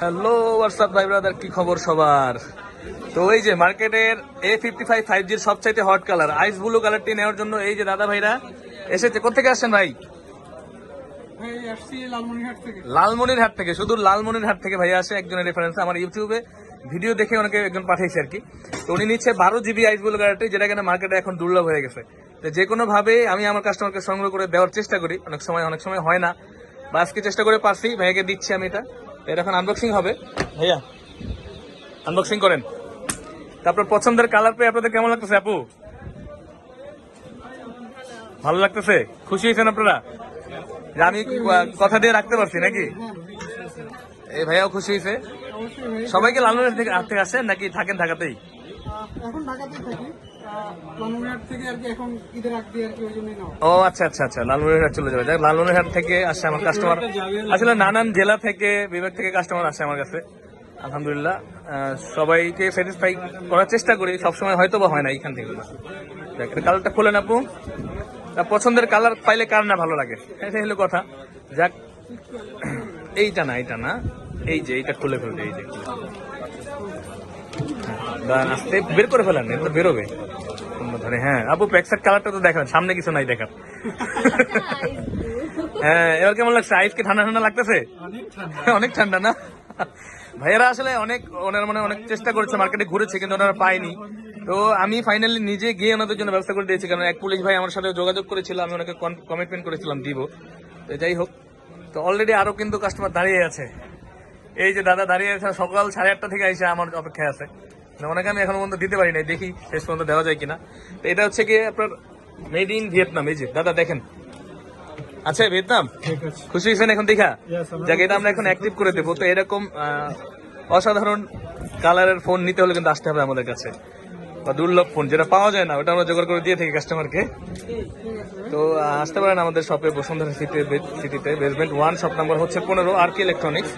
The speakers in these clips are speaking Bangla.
হ্যালো হোয়াটসঅ্যাপ ভাই ব্রাদার কি খবর সবার? তো এই যে মার্কেটের এ ফিফটি ফাইভ ফাইভ জির সবচাইতে হট কালার আইস ব্লু কালারটি নেওয়ার জন্য এই যে দাদা ভাইরা এসেছে। কোথেকে আসছেন ভাই? লালমনির হাট থেকে। শুধু লালমনির হাট থেকে ভাই আসে একজনের রেফারেন্স আমার ইউটিউবে ভিডিও দেখে ওনাকে একজন পাঠিয়েছে আর কি। তো উনি নিচ্ছে বারো জিবি আইস ব্লু কালারটি যেটা কিনা মার্কেটে এখন দুর্লভ হয়ে গেছে। তো যে কোনো ভাবে আমি আমার কাস্টমারকে সংগ্রহ করে দেওয়ার চেষ্টা করি অনেক সময় অনেক সময় হয় না। বা আজকে চেষ্টা করে পারছি ভাইয়াকে দিচ্ছি আমি এটা। এটা এখন আনবক্সিং হবে। ভাইয়া আনবক্সিং করেন। তারপর পছন্দের কালার পেয়ে আপনাদের কেমন লাগতেছে আপু? ভালো লাগতেছে? খুশি হয়েছেন আপনারা? যে আমি কথা দিয়ে রাখতে পারছি নাকি? এই ভাইয়াও খুশি হয়েছে। সবাইকে লালনের থেকে হাত থেকে আসেন নাকি থাকেন ঢাকাতেই? এখন ঢাকাতেই থাকি। ও আচ্ছা আচ্ছা আচ্ছা লালমনিরহাট চলে যাবে। যাক লালমনিরহাট থেকে আসছে আমার কাস্টমার আসলে নানান জেলা থেকে বিভাগ থেকে কাস্টমার আসে আমার কাছে। আলহামদুলিল্লাহ সবাইকে স্যাটিসফাই করার চেষ্টা করি। সবসময় হয়তো বা হয় না এইখান থেকে। দেখ কালারটা খুলেন আপু। পছন্দের কালার পাইলে কার না ভালো লাগে? এটাই হলো কথা। যাক এইটা না এইটা না। এই যে এইটা খুলে ফেলবে এই যে। দাঁড়ান, আস্তে বের করে ফেলেন এটা তো বেরোবে। ধারে, হ্যাঁ আপু প্যাকসার কালারটা তো দেখান সামনে কিছু নাই দেখার। হ্যাঁ এবার কেমন লাগছে? আইস কি ঠান্ডা ঠান্ডা লাগতেছে? অনেক ঠান্ডা। না? ভাইয়েরা আসলে অনেক ওনারা মানে অনেক চেষ্টা করেছে মার্কেটে ঘুরেছে কিন্তু ওনারা পায়নি। তো আমি ফাইনালি নিজে গিয়ে ওনাদের জন্য ব্যবস্থা করে দিয়েছি কারণ এক পুলিশ ভাই আমার সাথে যোগাযোগ করেছিল আমি ওনাকে কমিটমেন্ট করেছিলাম দিব তো যাই হোক তো অলরেডি আরও কিন্তু কাস্টমার দাঁড়িয়ে আছে। এই যে দাদা দাঁড়িয়ে আছে সকাল সাড়ে আটটা থেকে এসে আমার অপেক্ষায় আছে। না, ওনাকে আমি এখনও পর্যন্ত দিতে পারি নাই দেখি শেষ পর্যন্ত দেওয়া যায় কিনা। তো এটা হচ্ছে কি আপনার মেড ইন ভিয়েতনাম এই যে দাদা দেখেন। আচ্ছা ভিয়েতনাম? খুশি হয়েছেন এখন দেখা যাকে এটা আমরা এখন অ্যাক্টিভ করে দেবো। তো এরকম অসাধারণ কালারের ফোন নিতে হলে কিন্তু আসতে হবে আমাদের কাছে। বা দুর্লভ ফোন যেটা পাওয়া যায় না ওটা আমরা জোগাড় করে দিয়ে থাকি কাস্টমারকে তো আসতে পারেন আমাদের শপে বসুন্ধরা সিটি সিটিতে বেসমেন্ট ওয়ান শপ নাম্বার হচ্ছে পনেরো আর কি ইলেকট্রনিক্স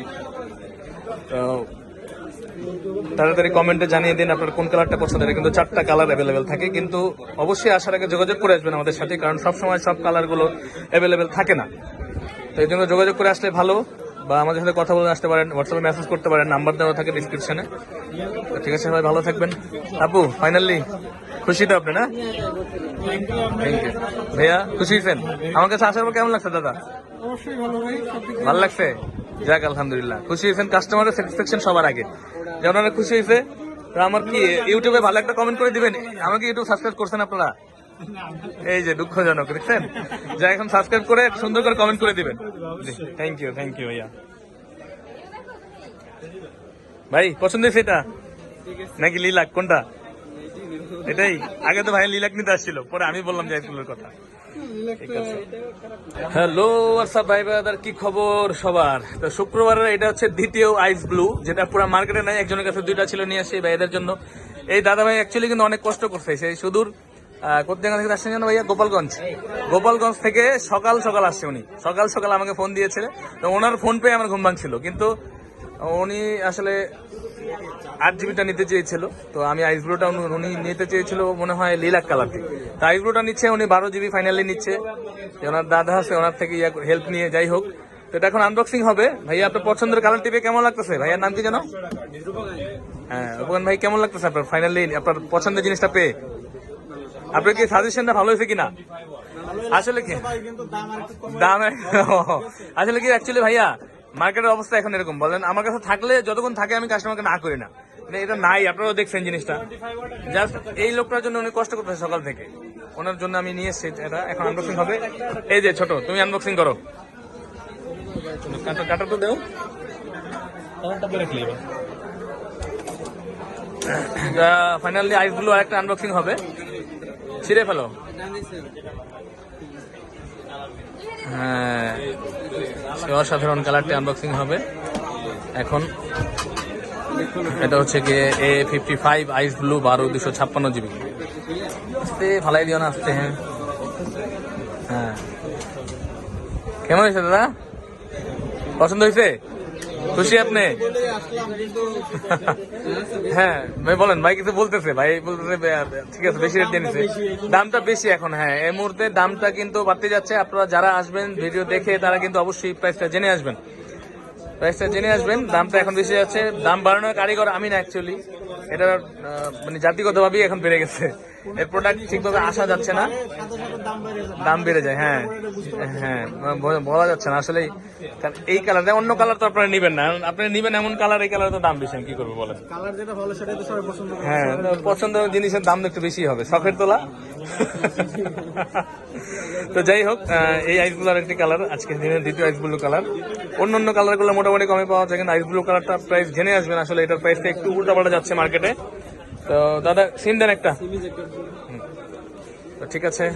তাড়াতাড়ি কমেন্টে জানিয়ে দিন আপনার কোন কালারটা পছন্দ এটা কিন্তু চারটা কালার অ্যাভেলেবেল থাকে কিন্তু অবশ্যই আসার আগে যোগাযোগ করে আসবেন আমাদের সাথে কারণ সবসময় সব কালারগুলো অ্যাভেলেবেল থাকে না। তো এই জন্য যোগাযোগ করে আসলে ভালো বা আমাদের সাথে কথা বলে আসতে পারেন হোয়াটসঅ্যাপে মেসেজ করতে পারেন নাম্বার দেওয়া থাকে ডিসক্রিপশনে ঠিক আছে সবাই ভালো থাকবেন। আপু ফাইনালি খুশি তো আপনি না? ভাইয়া খুশি হয়েছেন? আমার কাছে আসার পর কেমন লাগছে দাদা? ভাই ভালো লাগছে? যাক, আলহামদুলিল্লাহ। খুশি হয়েছেন কাস্টমারের স্যাটিসফ্যাকশন সবার আগে। যে ওনারা খুশি হয়েছে। আমার কি, ইউটিউবে ভালো একটা কমেন্ট করে দিবেন? আমাকে ইউটিউব সাবস্ক্রাইব করছেন আপনারা? এই যে, দুঃখজনক, দেখছেন? যা এখন সাবস্ক্রাইব করে সুন্দর করে কমেন্ট করে দিবেন। থ্যাংক ইউ থ্যাংক ইউ ভাইয়া। ভাই, পছন্দ হয়েছে এটা? নাকি লিলাক? কোনটা? এটাই। আগে তো ভাই লিলাক নিতে আসছিল, পরে আমি বললাম যে স্কুলের কথা। হ্যালো হোয়াটসঅ্যাপ ভাই ব্রাদার কি খবর সবার? তো শুক্রবারের এটা হচ্ছে দ্বিতীয় আইস ব্লু যেটা পুরো মার্কেটে নাই একজনের কাছে দুইটা ছিল নিয়ে আসি ভাইদের জন্য। এই দাদা ভাই অ্যাকচুয়ালি কিন্তু অনেক কষ্ট করছে সেই সুদূর আহ, কোথা জায়গা থেকে আসছেন জানো ভাইয়া? গোপালগঞ্জ। গোপালগঞ্জ থেকে সকাল সকাল আসছে উনি। সকাল সকাল আমাকে ফোন দিয়েছিলেন তো ওনার ফোন পেয়ে আমার ঘুম ভাঙছিল। কিন্তু উনি আসলে আট জিবিটা নিতে চেয়েছিল। তো আমি আইস ব্লুটা উনি- নিতে চেয়েছিল মনে হয় লিলাক কালারটি তো আইস ব্লুটা নিচ্ছে উনি বারো জিবি ফাইনালি নিচ্ছে। ওনার দাদা আছে ওনার থেকে ইয়া হেল্প নিয়ে যাই হোক। তো এটা এখন আনবক্সিং হবে। ভাইয়া আপনার পছন্দের কালার টিপে কেমন লাগতেছে? ভাইয়ার নাম কি জানো হ্যাঁ উপকান ভাই কেমন লাগতেছে আপনার? ফাইনালি আপনার পছন্দের জিনিসটা পেয়ে। আপনার কি সাজেশনটা ভালো হয়েছে কিনা? আসলে কি? দাম আসলে কি অ্যাকচুয়ালি ভাইয়া মার্কেটের অবস্থা এখন এরকম, বলেন, আমার কাছে থাকলে যতক্ষণ থাকে আমি কাস্টমারকে না করি না। এটা নাই, আপনারাও দেখছেন জিনিসটা। জাস্ট এই লোকটার জন্য উনি কষ্ট করতেছে সকাল থেকে। ওনার জন্য আমি নিয়ে এসেছি এটা, এখন আনবক্সিং হবে। এই যে ছোট, তুমি আনবক্সিং করো। কাটা তো দেও। ফাইনালি আইসগুলো আরেকটা আনবক্সিং হবে। ছিঁড়ে ফেলো। হ্যাঁ সে অসাধারণ কালারটি আনবক্সিং হবে। এখন এটা হচ্ছে গিয়ে A fifty five ice blue বারো দুশো ছাপ্পান্ন জিবি। আসতে, ফালাই দিও না, আসতে হ্যাঁ। হ্যাঁ। কেমন হয়েছে দাদা? পছন্দ হয়েছে? খুশি আপনি? হ্যাঁ ভাই বলেন, ভাই কিছু বলতেছে, ভাই বলতেছে ঠিক আছে, বেশি রেট দিয়ে দামটা বেশি এখন হ্যাঁ এই মুহূর্তে দামটা কিন্তু বাড়তে যাচ্ছে। আপনারা যারা আসবেন ভিডিও দেখে, তারা কিন্তু অবশ্যই প্রাইসটা জেনে আসবেন। প্রাইসটা জেনে আসবেন, দামটা এখন বেশি যাচ্ছে। দাম বাড়ানোর কারিগর আমি না অ্যাকচুয়ালি এটা মানে জাতিগতভাবেই এখন বেড়ে গেছে। এর প্রোডাক্ট ঠিকভাবে আসা যাচ্ছে না। দাম বেড়ে যায় হ্যাঁ। হ্যাঁ বলা যাচ্ছে না। আসলে এই কালারটা অন্য কালার তো আপনারা নিবেন না। আপনি নিবেন এমন কালার এই কালার তো দাম বেশি কি করব বলেন? হ্যাঁ পছন্দ জিনিসের দাম একটু বেশি হবে। শখের তোলা। তো যাই হোক এই আইস ব্লুর একটি কালার আজকে দিনের দ্বিতীয় আইস ব্লু কালার অন্য অন্য কালারগুলো মোটামুটি কমে পাওয়া যায় কিন্তু আইস ব্লু কালারটা প্রাইস জেনে আসবেন। আসলে এটার প্রাইসটা একটু উল্টাপাল্টা যাচ্ছে মার্কেটে তো দাদা সিন দেন একটা। তো ঠিক আছে।